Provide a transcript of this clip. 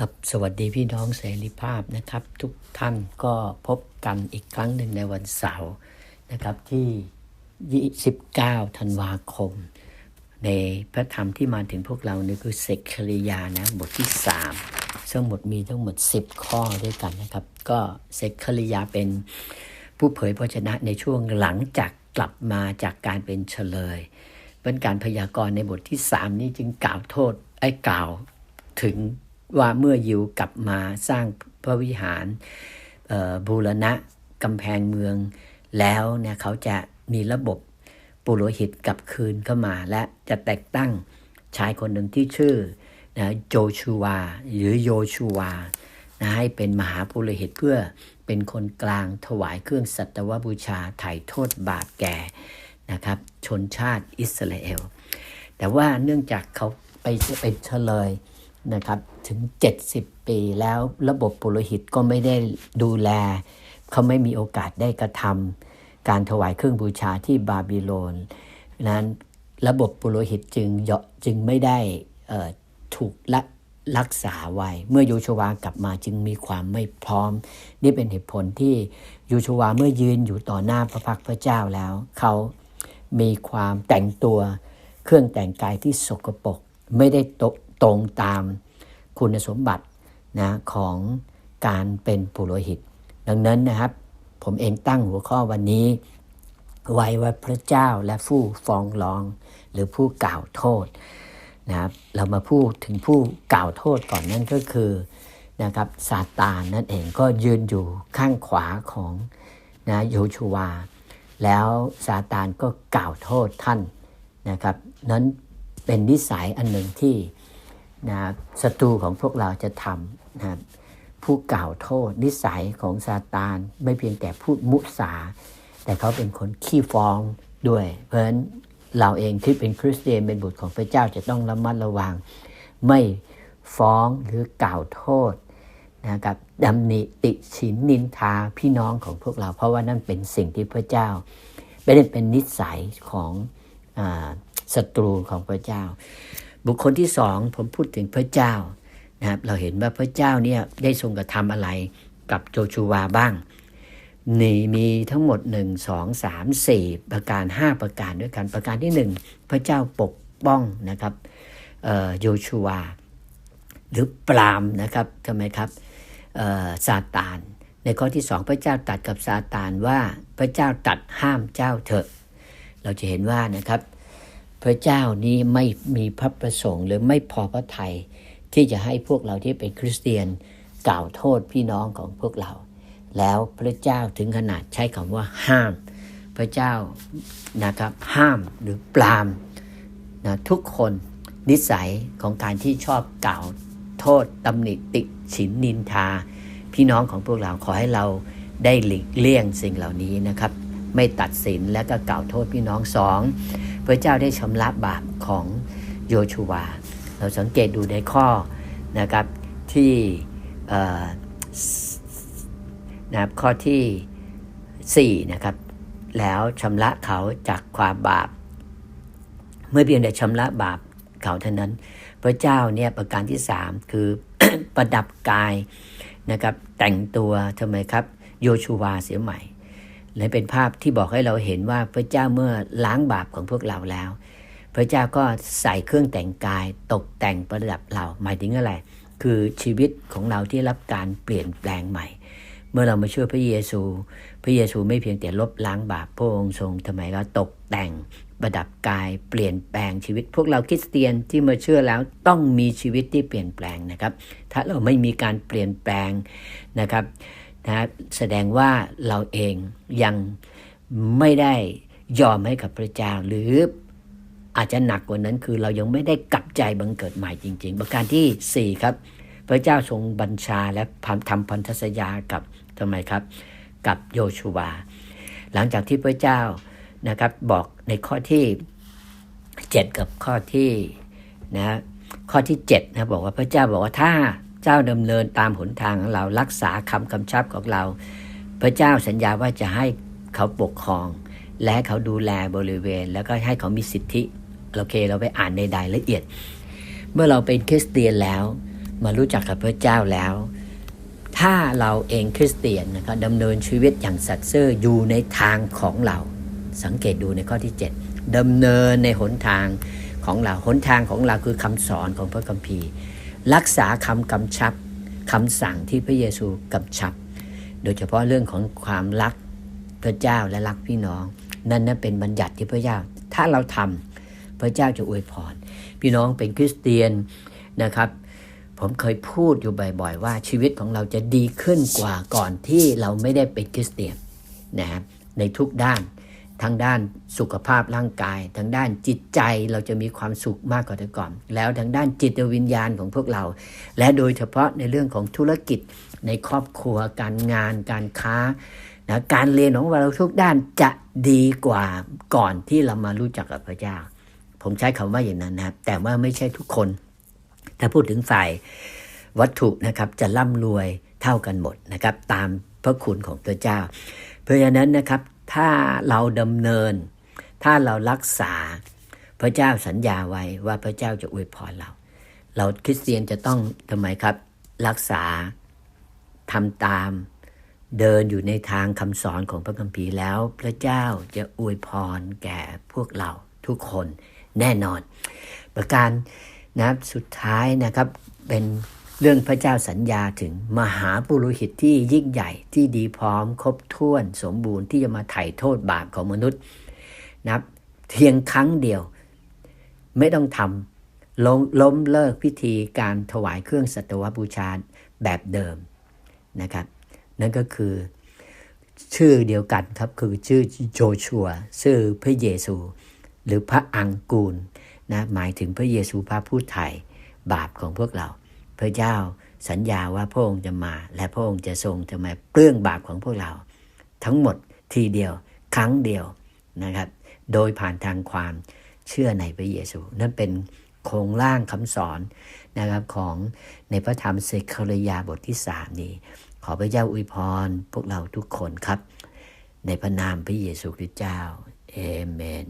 ครับสวัสดีพี่น้องเสรีภาพนะครับ ทุกท่านก็พบกันอีกครั้งหนึ่งในวันเสาร์นะครับที่ 29 ธันวาคม ในพระธรรมที่มาถึงพวกเรานี่คือเสกคริยานะบทที่ 3 ซึ่งหมดมีทั้งหมด 10 ข้อด้วยกันนะครับ ก็เสกคริยาเป็นผู้เผยพระชนะในช่วงหลังจากกลับมาจากการเป็นเฉลย เป็นการพยากรณ์ในบทที่ 3 นี้จึงกล่าวโทษไอ้กล่าวถึง ว่าเมื่อยิวกลับมาสร้างพระวิหารบูรณะกำแพงเมืองแล้วเนี่ยเขาจะมีระบบปุโรหิตกลับคืนเข้ามาและจะแต่งตั้งชายคนหนึ่งที่ชื่อนะโจชูวา หรือโยชูวานะให้เป็นมหาปุโรหิตเพื่อเป็นคนกลางถวายเครื่องสัตวบูชาไถ่โทษบาปแก่นะครับชนชาติอิสราเอล แต่ว่าเนื่องจากเขาไปไปเฉลย นะครับถึง 70 ปีแล้วระบบปุโรหิตก็ไม่ได้ดูแล เขาไม่มีโอกาสได้กระทำการถวายเครื่องบูชาที่บาบิโลนนั้นระบบปุโรหิตจึงจึงไม่ได้ถูกละรักษาไว้ เมื่อยูชวากลับมาจึงมีความไม่พร้อม นี่เป็นเหตุผลที่ยูชวาเมื่อยืนอยู่ต่อหน้าพระพักพระเจ้าแล้ว เขามีความแต่งตัวเครื่องแต่งกายที่สกปรกไม่ได้ต รงตามคุณสมบัตินะของการเป็นปุโรหิต ดังนั้นนะครับ ผมเองตั้งหัวข้อวันนี้ ไว้ว่าพระเจ้าและผู้ฟ้องร้อง หรือผู้กล่าวโทษนะครับเรามาพูดถึงผู้กล่าวโทษก่อนนั่นก็คือนะครับซาตานนั่นเองก็ยืนอยู่ข้างขวาของนะโยชูวา แล้วซาตานก็กล่าวโทษท่านนะครับ นั้นเป็นนิสัยอันหนึ่งที่ นะศัตรูของพวกเราจะทำนะผู้กล่าวโทษนิสัยของซาตาน ไม่เพียงแต่พูดมุสา แต่เขาเป็นคนขี้ฟ้องด้วย เพราะฉะนั้นเราเองที่เป็นคริสเตียนเป็นบุตรของพระเจ้าจะต้องระมัดระวัง ไม่ฟ้องหรือกล่าวโทษนะครับดำนิติฉินนินทาพี่น้องของพวกเรา เพราะว่านั่นเป็นสิ่งที่พระเจ้าไม่ได้เป็นนิสัยของศัตรูของพระเจ้า บุคคลที่สองผมพูดถึงพระเจ้านะครับเราเห็นว่าพระเจ้าเนี่ยได้ทรงกระทำอะไรกับโจชูวาบ้างนี่มีทั้งหมด 1 2 3 4 ประการ 5 ประการด้วยกันประการที่ 1 พระเจ้าปกป้องนะครับโยชูวา หรือปรามนะครับทำไมครับซาตาน ในข้อที่สองพระเจ้าตัดกับซาตานว่าพระเจ้าตัดห้ามเจ้าเถอะ เราจะเห็นว่านะครับ พระเจ้านี้ไม่มีพระประสงค์ หรือไม่พอพระทัยที่จะให้พวกเราที่เป็นคริสเตียนกล่าวโทษพี่น้องของพวกเรา แล้วพระเจ้าถึงขนาดใช้คำว่าห้าม พระเจ้านะครับห้ามหรือปรามนะทุกคนนิสัยของการที่ชอบกล่าวโทษตำหนิติฉินนินทา พี่น้องของพวกเราขอให้เราได้หลีกเลี่ยงสิ่งเหล่านี้นะครับ ไม่ตัดสินและก็กล่าวโทษพี่น้องสองพระเจ้าได้ชำระบาปของโยชูวา เราสังเกตดูในข้อนะครับที่นะครับข้อที่4นะครับแล้วชำระเขาจากความบาป เมื่อเพียงแต่ชำระบาปเขาเท่านั้น พระเจ้าเนี่ยประการที่ 3 คือประดับกายนะครับแต่งตัวทำไมครับ โยชูวาเสียใหม่ และเป็นภาพที่บอกให้เราเห็นว่าพระเจ้าเมื่อล้างบาปของพวกเราแล้ว พระเจ้าก็ใส่เครื่องแต่งกายตกแต่งประดับเราหมายถึงอะไร คือชีวิตของเราที่รับการเปลี่ยนแปลงใหม่ เมื่อเรามาช่วยพระเยซู พระเยซูไม่เพียงแต่ลบล้างบาปพระองค์ทรงทำไมก็ตกแต่งประดับกายเปลี่ยนแปลงชีวิต พวกเราคริสเตียนที่มาเชื่อแล้วต้องมีชีวิตที่เปลี่ยนแปลงนะครับ ถ้าเราไม่มีการเปลี่ยนแปลงนะครับ นะแสดงว่าเราเองยังไม่ได้ยอมให้กับพระเจ้าหรืออาจจะหนักกว่านั้นคือเรายังไม่ได้กลับใจบังเกิดใหม่จริง ๆ ประการที่ 4 ครับ พระเจ้าทรงบัญชาและทำพันธสัญญากับทำไมครับ กับโยชูวา หลังจากที่พระเจ้านะครับบอกในข้อที่ 7 กับข้อที่นะข้อที่7นะบอกว่าพระเจ้าบอกว่าถ้า เจ้าดำเนินตามหนทางของเรารักษาคำคำชับของเรา พระเจ้าสัญญาว่าจะให้เขาปกครอง และเขาดูแลบริเวณ แล้วก็ให้เขามีสิทธิโอเค เราไปอ่านในรายละเอียด เมื่อเราเป็นคริสเตียนแล้ว มารู้จักกับพระเจ้าแล้ว ถ้าเราเองคริสเตียนนะครับดำเนินชีวิตอย่างสัตย์ซื่ออยู่ในทางของเรา สังเกตดูในข้อที่ 7ดำเนินในหนทางของเราหนทางของเราคือคำสอนของพระคัมภีร์ รักษาคำกำชับคำสั่งที่พระเยซูกำชับ โดยเฉพาะเรื่องของความรักพระเจ้าและรักพี่น้อง นั่นนั่นเป็นบัญญัติที่พระเจ้า ถ้าเราทำพระเจ้าจะอวยพร พี่น้องเป็นคริสเตียนนะครับ ผมเคยพูดอยู่บ่อยๆ ว่าชีวิตของเราจะดีขึ้นกว่าก่อนที่เราไม่ได้เป็นคริสเตียนนะครับในทุกด้าน ทั้งด้านสุขภาพร่างกายทั้งด้านจิตใจเราจะมีความสุขมากกว่าแต่ก่อน แล้วทั้งด้านจิตวิญญาณของพวกเรา และโดยเฉพาะในเรื่องของธุรกิจในครอบครัว การงาน การค้านะการเรียนของเราทุกด้านจะดีกว่าก่อนที่เรามารู้จักกับพระเจ้า ผมใช้คำว่าอย่างนั้นนะครับแต่ว่าไม่ใช่ทุกคน ถ้าพูดถึงฝ่ายวัตถุนะครับจะร่ำรวยเท่ากันหมดนะครับ ตามพระคุณของพระเจ้า เพราะฉะนั้นนะครับ ถ้าเราดำเนิน ถ้าเรารักษา พระเจ้าสัญญาไว้ว่าพระเจ้าจะอวยพรเรา เราคริสเตียนจะต้องทำไมครับ รักษาทำตาม เดินอยู่ในทางคำสอนของพระคัมภีร์แล้ว พระเจ้าจะอวยพรแก่พวกเราทุกคนแน่นอน ประการนับสุดท้ายนะครับเป็น เรื่องพระเจ้าสัญญาถึงมหาปุโรหิตที่ยิ่งใหญ่ที่ดีพร้อมครบถ้วนสมบูรณ์ที่จะมาไถ่โทษบาปของมนุษย์นะับเพียงครั้งเดียว ไม่ต้องทำลล้มเลิกพิธีการถวายเครื่องสัตวบูชาแบบเดิมนะครับนั่นก็คือชื่อเดียวกันครับคือชื่อโจชัวชื่อพระเยซู หรือพระอังกูลนะหมายถึงพระเยซูพระผู้ไถ่บาปของพวกเรา พระเจ้าสัญญาว่าพระองค์จะมาและพระองค์จะทรงจะมาเปลื้องบาปของพวกเรา ทั้งหมดทีเดียวครั้งเดียวนะครับ โดยผ่านทางความเชื่อในพระเยซู นั่นเป็นโครงร่างคำสอนนะครับของในพระธรรมเซคารยาบทที่สามนี้ ขอพระเจ้าอวยพรพวกเราทุกคนครับ ในพระนามพระเยซูคริสต์เจ้าเอเมน